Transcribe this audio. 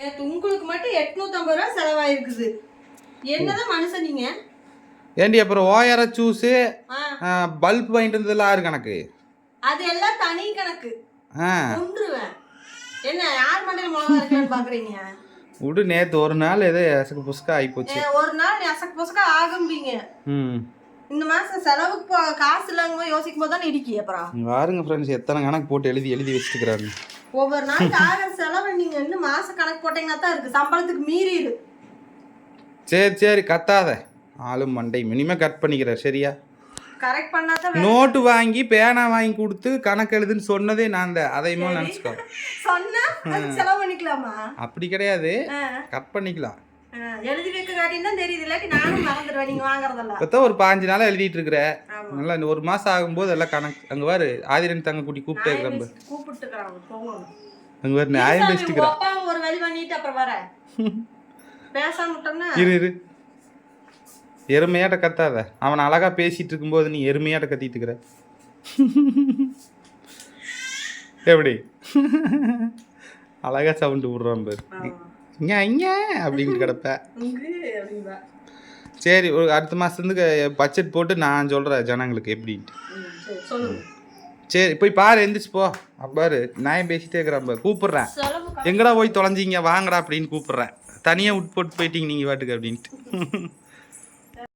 நேத்து உங்களுக்கு மட்டும் எட்நூத்தம்பது ரூபா செலவாயிருக்குது. என்னதான் மனுஷன் நீங்க? ஏண்டி அப்புறம் ஓயர ஜூஸு பல்ப் வாங்கிட்டு வந்ததெல்லாம் ஆறு கணக்கு? அது எல்லாம் தனி கணக்கு. கொன்றுவேன். என்ன யார் மண்டையில மிளகா இருக்கலான்னு பாக்குறீங்க? விடு நேற்று ஒரு நாள் ஏதோ எசக்கு புஸ்கா ஆகிப்போச்சு ஏ, ஒரு நாள் நெசக்கு பொசக்கா ஆகும்பீங்க. ம். இந்த மாசம் செலவுக்கு காசு இல்லாம யோசிக்கும் போது தான் இடிக்கி அப்புறம். பாருங்க ஃப்ரெண்ட்ஸ் எத்தனை கணக்கு போட்டு எழுதி எழுதி வச்சுட்டுக்கிறாங்க ஒவ்வொரு நாளைக்கு ஆகிற செலவு நீங்க இன்னும் மாசம் கணக்கு போட்டீங்கன்னா தான் இருக்கு. சம்பளத்துக்கு மீறிடு சரி சரி கத்தாத. ஆளும் மண்டை இனிமே கட் பண்ணிக்கிறேன் சரியா? கரெக்ட் பண்ணாதான் நோட்டு வாங்கி பேனா வாங்கி கொடுத்து கணக்கு எழுதுன்னு சொன்னதே நான் தான் அதையுமே நினச்சிக்கோ. சொன்னா செலவு பண்ணிக்கலாமா? அப்படி கிடையாது. கட் பண்ணிக்கலாம். எழுதி வைக்க காட்டின்னு தான் தெரியுது இல்லாட்டி நானும் மறந்துடுவேன். நீங்க வாங்குறதெல்லாம். இப்போதான் ஒரு பாஞ்சு நாளாக எழுதிட்டு இருக்கிற. நல்லா இந்த ஒரு மாதம் ஆகும்போது எல்லாம் கணக்கு. அங்கே பாரு ஆதிரன் தங்க குட்டி கூப்பிட்டே போகணும் அங்கே நியாயம் சாமி, பேசிட்டுக்கிறேன். ஒரு வழி பண்ணிட்டு அப்புறம் வரேன் பேசாம இரு இரு. எருமையாட்ட கத்தாத. அவன் அழகா பேசிட்டு இருக்கும்போது நீ எருமையாட்ட கத்திட்டு இருக்கிற. எப்படி? அழகா சவுண்டு விடுறான் பாரு. இங்க இங்க அப்படின்னு கிடப்ப. சரி ஒரு அடுத்த மாசத்துக்கு பட்ஜெட் போட்டு நான் சொல்றேன் ஜனங்களுக்கு எப்படின்ட்டு. சரி, போய் பாரு எந்திரிச்சு போ. பாரு நான் பேசிட்டே இருக்கிறேன் பாரு. கூப்பிடுறேன். எங்கடா போய் தொலைஞ்சீங்க? வாங்கடா அப்படின்னு கூப்பிடுறேன். தனியாக விட்டு போட்டு போயிட்டீங்க நீங்கள் பாட்டுக்கு அப்படின்ட்டு.